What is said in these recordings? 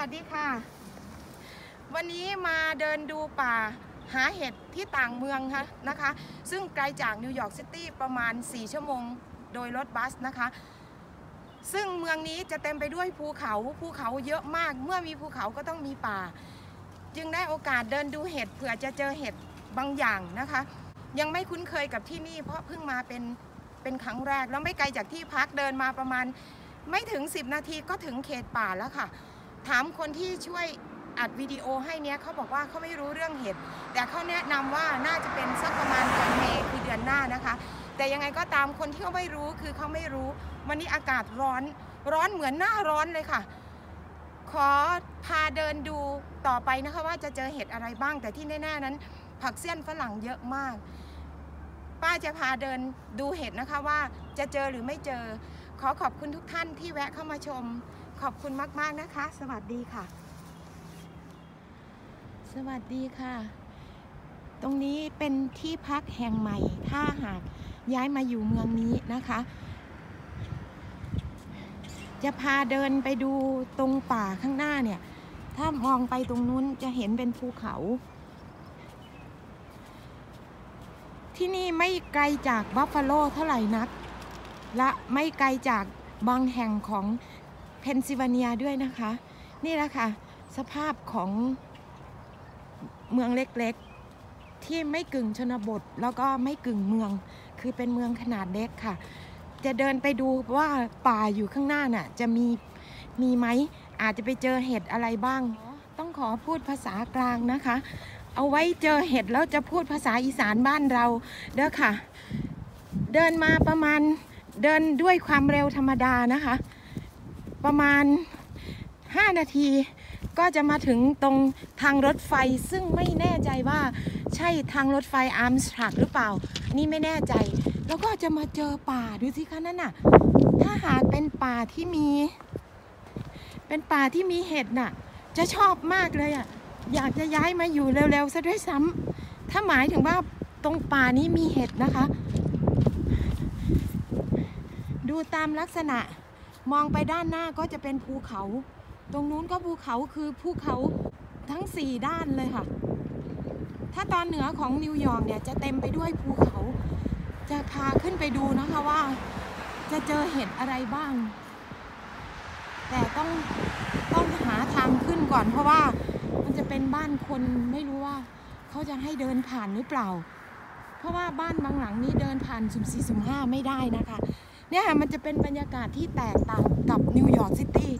วัสดีค่ะ วันนี้มาเดินดูป่าหาเห็ดที่ต่างเมืองค่ะนะคะ ซึ่งไกลจากนิวยอร์กซิตี้ประมาณ 4 ชั่วโมงโดยรถบัสนะคะ ซึ่งเมืองนี้จะเต็มไปด้วยภูเขาภูเขาเยอะมาก เมื่อมีภูเขาก็ต้องมีป่า จึงได้โอกาสเดินดูเห็ดเผื่อจะเจอเห็ดบางอย่างนะคะ ยังไม่คุ้นเคยกับที่นี่ เพราะเพิ่งมาเป็นเป็นครั้งแรก แล้วไม่ไกลจากที่พักเดินมาประมาณไม่ถึง 10 นาทีก็ถึงเขตป่าแล้วค่ะ ถามคนที่ช่วยอัดวิดีโอให้เนี้ยเขาบอกว่าเขาไม่รู้เรื่องเห็ด แต่เขาแนะนำว่าน่าจะเป็นสักประมาณเดือนเมษคือเดือนหน้านะคะ แต่ยังไงก็ตามคนที่เขาไม่รู้คือเขาไม่รู้ วันนี้อากาศร้อนร้อนเหมือนหน้าร้อนเลยค่ะ ขอพาเดินดูต่อไปนะคะว่าจะเจอเห็ดอะไรบ้าง แต่ที่แน่ๆนั้น ผักเสี้ยนฝรั่งเยอะมาก ป้าจะพาเดินดูเห็ดนะคะว่าจะเจอหรือไม่เจอ ขอขอบคุณทุกท่านที่แวะเข้ามาชม ขอบคุณมากๆนะคะ สวัสดีค่ะ สวัสดีค่ะ ตรงนี้เป็นที่พักแห่งใหม่ ถ้าหากย้ายมาอยู่เมืองนี้นะคะ จะพาเดินไปดูตรงป่าข้างหน้าเนี่ย ถ้ามองไปตรงนู้นจะเห็นเป็นภูเขา ที่นี่ไม่ไกลจากบัฟฟาโลเท่าไหร่นัก และไม่ไกลจากบางแห่งของ เพนซิลเวเนียด้วยนะคะ นี่แหละค่ะ สภาพของเมืองเล็กๆ ที่ไม่กึ่งชนบท แล้วก็ไม่กึ่งเมือง คือเป็นเมืองขนาดเล็กค่ะ จะเดินไปดูว่าป่าอยู่ข้างหน้าน่ะ จะมีมีไหมอาจจะไปเจอเห็ดอะไรบ้าง ต้องขอพูดภาษากลางนะคะ เอาไว้เจอเห็ดแล้วจะพูดภาษาอีสานบ้านเราเด้อค่ะ เดินมาประมาณเดินด้วยความเร็วธรรมดานะคะ ประมาณ 5 นาทีก็จะมาถึงตรงทางรถไฟซึ่งไม่แน่ใจว่าใช่ทางรถไฟอาร์มสตรักหรือเปล่า นี่ไม่แน่ใจ แล้วก็จะมาเจอป่าดูสิคะนั่นน่ะ ถ้าหากเป็นป่าที่มี เป็นป่าที่มีเห็ดน่ะ จะชอบมากเลยอะ อยากจะย้ายมาอยู่เร็วๆซะด้วยซ้ำถ้าหมายถึงว่าตรงป่านี้มีเห็ดนะคะ ดูตามลักษณะ มองไปด้านหน้าก็จะเป็นภูเขา ตรงนู้นก็ภูเขาคือภูเขาทั้งสี่ด้านเลยค่ะ ถ้าตอนเหนือของนิวยอร์กเนี่ยจะเต็มไปด้วยภูเขา จะพาขึ้นไปดูนะคะว่า จะเจอเห็ดอะไรบ้าง แต่ต้องต้องหาทางขึ้นก่อนเพราะว่ามันจะเป็นบ้านคนไม่รู้ว่าเขาจะให้เดินผ่านหรือเปล่า เพราะว่าบ้านบางหลังนี้เดินผ่านสุ่มสี่สุ่มห้าไม่ได้นะคะ เนี่ยค่ะมันจะเป็นบรรยากาศที่แตกต่างกับนิวยอร์กซิตี้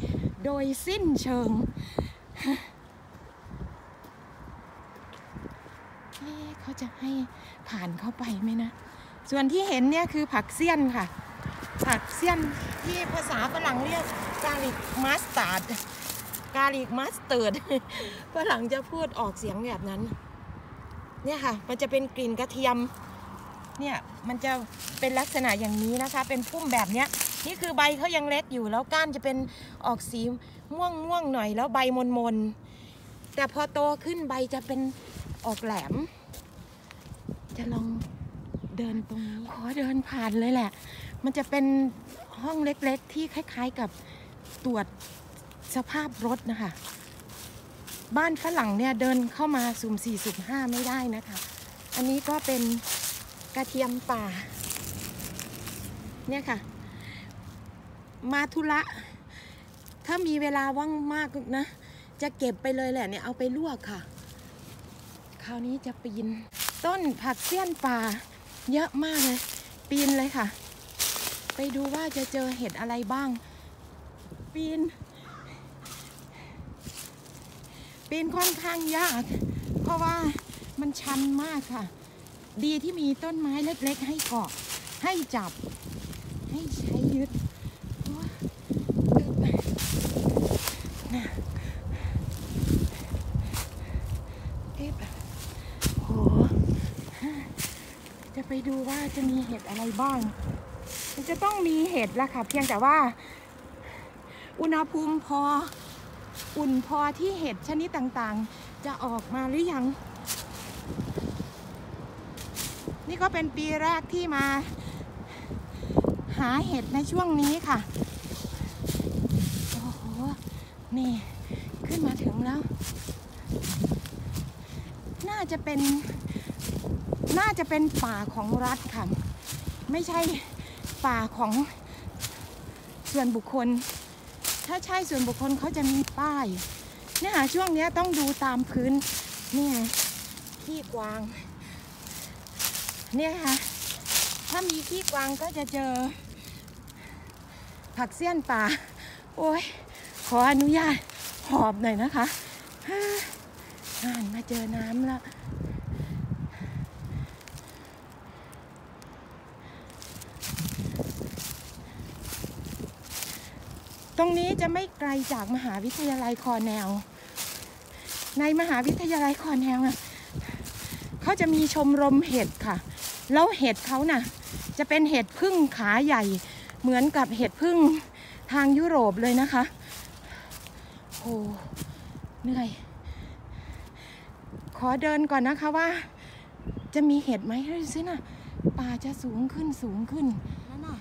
โดยสิ้นเชิงเเขาจะให้ผ่านเข้าไปไหมนะ ส่วนที่เห็นเนี่ยคือผักเสี้ยนค่ะ ผักเสี้ยนที่ภาษาฝรั่งเรียกกาลิกมัสตาร์ดกาลิกมัสเตอร์ดฝรั่งจะพูดออกเสียงแบบนั้น เนี่ยค่ะ มันจะเป็นกลิ่นกระเทียม เนี่ยมันจะเป็นลักษณะอย่างนี้นะคะ เป็นพุ่มแบบเนี้ยนี่คือใบเขายังเล็กอยู่แล้วก้านจะเป็นออกสีม่วงม่วงๆหน่อยแล้วใบมนมนๆแต่พอโตขึ้นใบจะเป็นออกแหลม จะลองเดินตรงนี้ขอเดินผ่านเลยแหละ มันจะเป็นห้องเล็กๆ ที่คล้าย ๆกับตรวจสภาพรถนะคะ บ้านฝรั่งเนี่ยเดินเข้ามาสุ่มสี่สุ่มห้าไม่ได้นะคะ อันนี้ก็เป็น กระเทียมป่า เนี่ยค่ะ มาธุระ ถ้ามีเวลาว่างมากนะ จะเก็บไปเลยแหละเนี่ยเอาไปลวกค่ะ คราวนี้จะปีน ต้นผักเสี้ยนป่า เยอะมากเลย ปีนเลยค่ะ ไปดูว่าจะเจอเห็ดอะไรบ้าง ปีน ปีนค่อนข้างยาก เพราะว่ามันชันมากค่ะ ดีที่มีต้นไม้เล็กๆ ให้เกาะ ให้จับ ให้ใช้ยึดโอ้ยอึ๊บน่ะอึ๊บโห จะไปดูว่าจะมีเห็ดอะไรบ้าง มันจะต้องมีเห็ดละค่ะ เพียงแต่ว่า อุณหภูมิพอ อุ่นพอที่เห็ดชนิดต่างๆ จะออกมาหรือยัง นี่ก็เป็นปีแรกที่มา หาเห็ดในช่วงนี้ค่ะ โอ้โห นี่ขึ้นมาถึงแล้ว น่าจะเป็น น่าจะเป็นป่าของรัฐค่ะ ไม่ใช่ป่าของส่วนบุคคล ถ้าใช่ส่วนบุคคลเขาจะมีป้ายเนี่ยช่วงนี้ต้องดูตามพื้นนี่ไงขี้กวาง เนี่ยค่ะ ถ้ามีขี้กวางก็จะเจอ ผักเสี้ยนป่า โอ้ย ขออนุญาตหอบหน่อยนะคะฮ่าอ่านมาเจอน้ำแล้วตรงนี้จะไม่ไกลจากมหาวิทยาลัยคอร์เนลในมหาวิทยาลัยคอร์เนลน่ะเขาจะมีชมรมเห็ดค่ะ แล้วเห็ดเขาน่ะ จะเป็นเห็ดพึ่งขาใหญ่ เหมือนกับเห็ดพึ่งทางยุโรปเลยนะคะโอ้เหนื่อย ขอเดินก่อนนะคะว่า จะมีเห็ดไหมดูสินะป่าจะสูงขึ้นสูงขึ้นนั่นน่ะ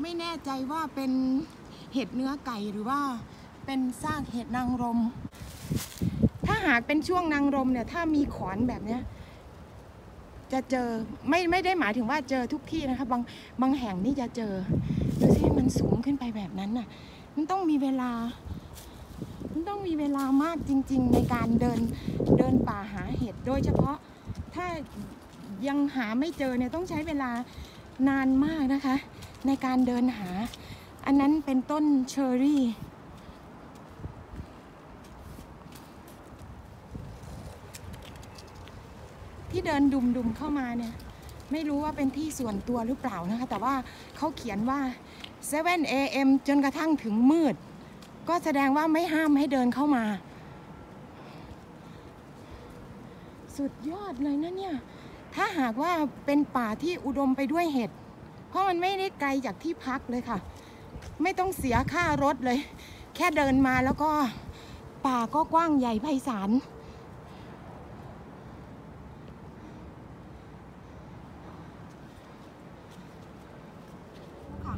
ไม่แน่ใจว่าเป็นเห็ดเนื้อไก่หรือว่าเป็นซากเห็ดนางรม ถ้าหากเป็นช่วงนางรมเนี่ย ถ้ามีขอนแบบเนี้ย จะเจอไม่ไม่ได้หมายถึงว่าเจอทุกที่นะคะบางบางแห่งนี่จะเจอดูสิมันสูงขึ้นไปแบบนั้นน่ะ มันต้องมีเวลา มันต้องมีเวลามากจริง ๆ ในการเดินเดินป่าหาเห็ดโดยเฉพาะถ้ายังหาไม่เจอเนี่ยต้องใช้เวลานานมากนะคะ ในการเดินหา อันนั้นเป็นต้นเชอร์ ที่เดินดุมๆเข้ามาเนี่ยไม่รู้ว่าเป็นที่ส่วนตัวหรือเปล่านะคะ แต่ว่าเขาเขียนว่า 7 a.m. จนกระทั่งถึงมืด ก็แสดงว่าไม่ห้ามให้เดินเข้ามา สุดยอดเลยนะเนี่ย ถ้าหากว่าเป็นป่าที่อุดมไปด้วยเห็ด เพราะมันไม่ได้ไกลจากที่พักเลยค่ะ ไม่ต้องเสียค่ารถเลย แค่เดินมาแล้วก็ป่าก็กว้างใหญ่ไพศาล ค่ะ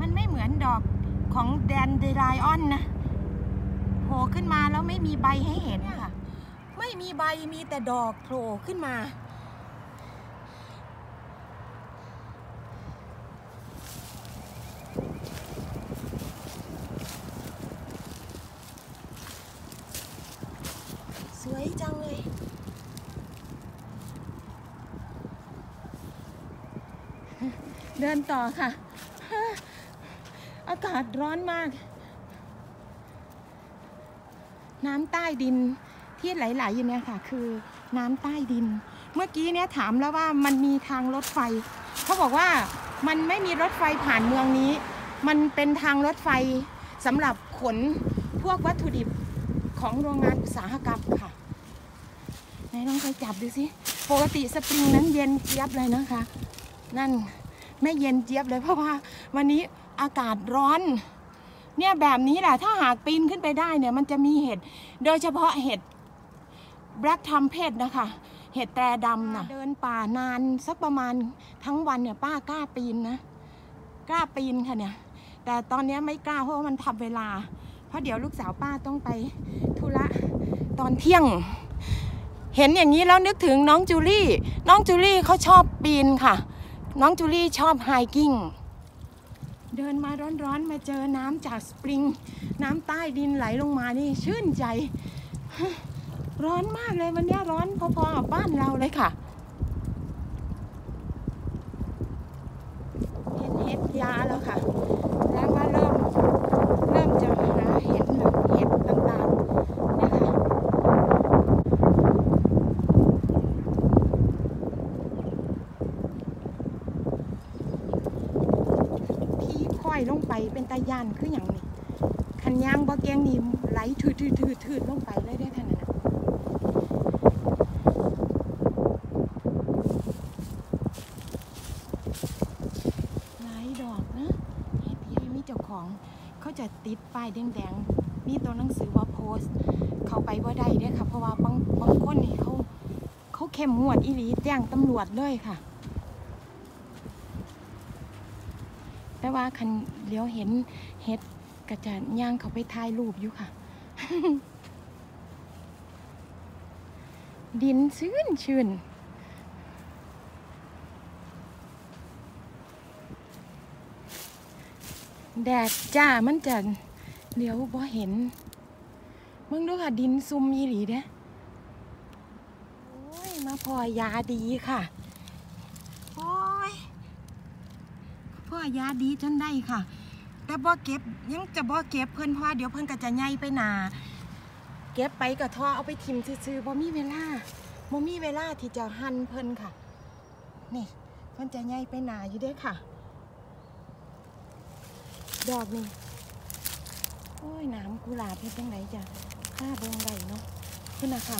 มันไม่เหมือน ดอกของแดนเดรายออนนะโผล่ขึ้นมาแล้วไม่มีใบให้เห็นค่ะ ไม่มีใบมีแต่ดอกโผล่ขึ้นมา สวยจังเลยเดินต่อค่ะ อากาศร้อนมาก น้ำใต้ดินที่ไหลๆอยู่เนี่ยค่ะ คือน้ำใต้ดิน เมื่อกี้เนี่ยถามแล้วว่ามันมีทางรถไฟ เขาบอกว่ามันไม่มีรถไฟผ่านเมืองนี้ มันเป็นทางรถไฟสำหรับขนพวกวัตถุดิบของโรงงานอุตสาหกรรมค่ะไหนลองไปจับดูสิปกติสปริงนั้นเย็นเจี๊ยบเลยนะคะ นั่นไม่เย็นเจี๊ยบเลยเพราะว่าวันนี้ อากาศร้อน เนี่ยแบบนี้แหละถ้าหากปีนขึ้นไปได้เนี่ยมันจะมีเห็ด โดยเฉพาะเห็ดแบล็กทัมเพศนะคะ เห็ดแตรดำนะเดินป่านานสักประมาณทั้งวันเนี่ยป้ากล้าปีนนะกล้าปีนค่ะเนี่ย แต่ตอนนี้ไม่กล้าเพราะว่ามันทำเวลา เพราะเดี๋ยวลูกสาวป้าต้องไปธุระตอนเที่ยง เห็นอย่างนี้แล้วนึกถึงน้องจูลี่ น้องจูลี่เขาชอบปีนค่ะ น้องจูลี่ชอบไฮกิ้ง เดินมาร้อนๆ มาเจอน้ำจากสปริง น้ำใต้ดินไหลลงมานี่ชื่นใจ ร้อนมากเลยวันนี้ร้อนพอๆกับบ้านเราเลยค่ะเห็นเห็ดยาแล้วค่ะแสดงว่าเริ่ม เริ่มจะหาเห็ดหรือเห็ดต่างๆนะคะ พี่ค่อยลงไปเป็ นตาย่านคืออย่างนี้คันยางบ่เกียงนี่ไหลถืดถืดถืดถืดลงไปเลยได้อท่านนน่ะหลายดอกนะเห็ดที่มีเจ้าของเขาจะติดป้ายแดงๆมีตัวหนังสือว่าโพสเขาไปว่าได้เด้อค่ะ เพราะว่าบางบางคนนี่เขาเขาเข้มงวดอีหลีแจ้งตำรวจเลยค่ะ แต่ว่าคันเลี้ยวเห็นเห็ดกระจะย่างเขาไปถ่ายรูปอยู่ค่ะ ดินชื้นชื้นแดดจ้ามันจะเดี๋ยวบ่เห็นมึงดูค่ะ ดินซุ่มยีหลีเด้โอ้ย มาพอยาดีค่ะ โอ้ย พ่อยาดีจนได้ค่ะ แต่บ่เก็บยังจะบ่เก็บเพิ่นเพราะว่าเดี๋ยวเพิ่นก็จะใหญ่ไปนาเก็บไปกับท่อเอาไปทิมซื่อๆบ่มีเวลาบ่มีเวลาที่จะหั่นเพิ่นค่ะ นี่เพิ่นจะใหญ่ไปนาอยู่เด้อค่ะ ดอกนี่โอ้ยน้ำกุหลาบเฮ็ดจังไดจ้ะค่าเบิ่งไดเนาะคุณน่ะค่ะ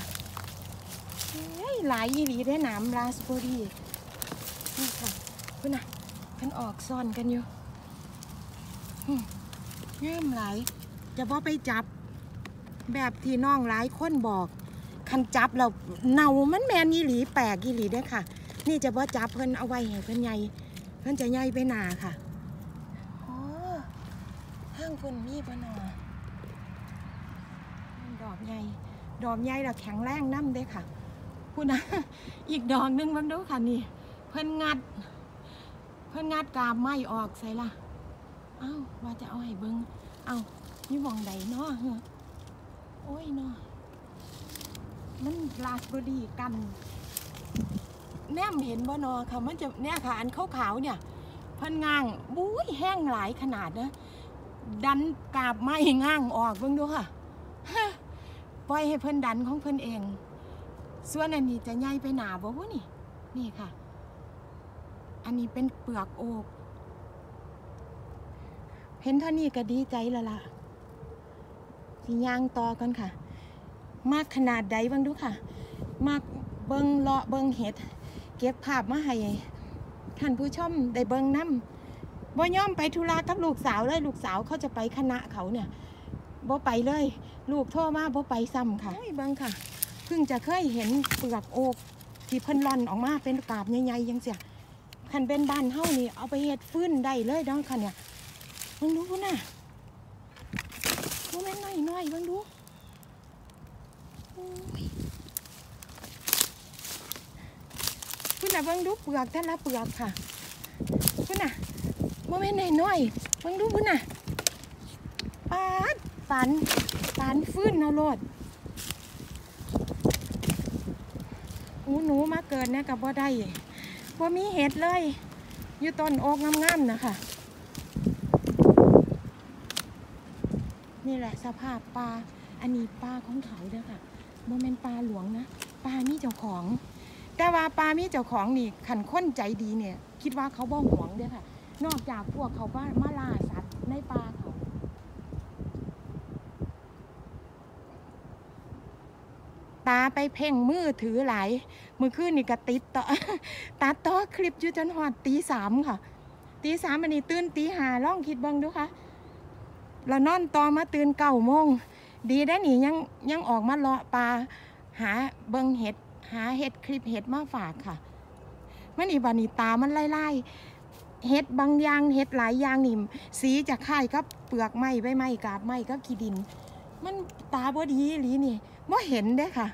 เฮ้ยหลายอีหลีได้น้ำราสเบอร์รี่นี่ค่ะคุณน่ะ เพิ่นออกซ่อนกันอยู่หึงามหลายจะบ่ไปจับ แบบที่น้องหลายคนบอกคันจับเราเนามันแมนอีหลีแปลกอีหลีเด้อค่ะ นี่จะบ่จับเพิ่นเอาไว้ให้เพิ่นใหญ่เพิ่นจะใหญ่ไปหนาค่ะโอ้ห้างเพิ่นมีบ่หนอดอกใหญ่ดอกใหญ่แล้วแข็งแรงน้ำเด้อค่ะพูดนะอีกดอกหนึงเบิ่งดูค่ะนี่ เพิ่นงัดเพิ่นงัดกาบไม้ออกใส่ละเอ้าว่าจะเอาให้เบิ่งเอ้านี่มองใดเนาะเฮ้อโอ้ยเนาะมันราสเบอรี่กัน แนมเห็นบ่นอค่ะมันจะเนี่ยค่ะอันขาวๆเนี่ยพิ่นง่างบุ้ยแห้งหลายขนาดนะดันกาบไม้ง่างออกเบิ่งดูค่ะปล่อยให้เพิ่นดันของเพิ่นเอง ส่วนอันนี้จะใหญ่ไปหนาบ่วะนี่ นี่ค่ะ อันนี้เป็นเปลือกโอกเห็นเท่านี้ก็ดีใจแล้วล่ะสิย่างต่อกันค่ะ มากขนาดใดบ้างดูค่ะ มากเบิงเลาะเบิงเห็ด เก็บภาพมาให้ท่านผู้ชมได้เบิงน้ำบ่ย่อมไปธุระกับลูกสาวเลยลูกสาวเขาจะไปคณะเขาเนี่ยบ่ไปเลย ลูกโทรมาบ่ไปซ้ำค่ะเบิงค่ะเพิ่งจะเคยเห็นเปลือกโอกที่เพิ่นร่อนออกมาเป็นกาบใหญ่ๆยังเสีย คันเป็นบ้านเฮานี่เอาไปเฮ็ดฟื้นได้เลยเนาะค่ะเนี่ยมึงดูพุ่นน่ะดูแม่นหน่อยน่อยเบิ่งดูคุณน่ะเบิ่งดูเปลือกแต่ละเปลือกค่ะคุณน่ะโมเมนหน่อยหน่อยเบิ่งดูคุณน่ะปาดปันปันฟื้นเอาโลดหูหนูมาเกิดเนี่ยกับบ่ได้ บ่มีเห็ดเลย อยู่ต้นโอกงามๆนะคะ นี่แหละสภาพปลา อันนี้ปลาของเขาเด้อค่ะโมเมนปลาหลวงนะ ปลามีเจ้าของ แต่ว่าปลามีเจ้าของนี่ขันค้นใจดีเนี่ย คิดว่าเขาบ่หวงเด้อค่ะ นอกจากพวกเขาว่ามาล่าสัตว์ในปลาเขา ตาไปเพ่งมือถือหลายมือคืนนี่ก็ติดต่อตัดต่อคลิปอยู่จนหอดตีสามค่ะตีสามอันนี้ตื่นตีหาล่องคิดเบังดูค่ะเรานอนต่อมาตื่นเก้าโมงดีได้หนิยังยังออกมาเลาะปลาหาเบิงเห็ดหาเห็ดคลิปเห็ดมาฝากค่ะมันอีบานีตามันไล่ไล่เห็ดบางอย่างเห็ดหลายอย่างนี่สีจะคล้ายกับเปลือกไม้ใบไม้กาบไม้กับขี้ดิน มันตาบ่ดีหลีนี่บ่เห็นเด้ค่ะ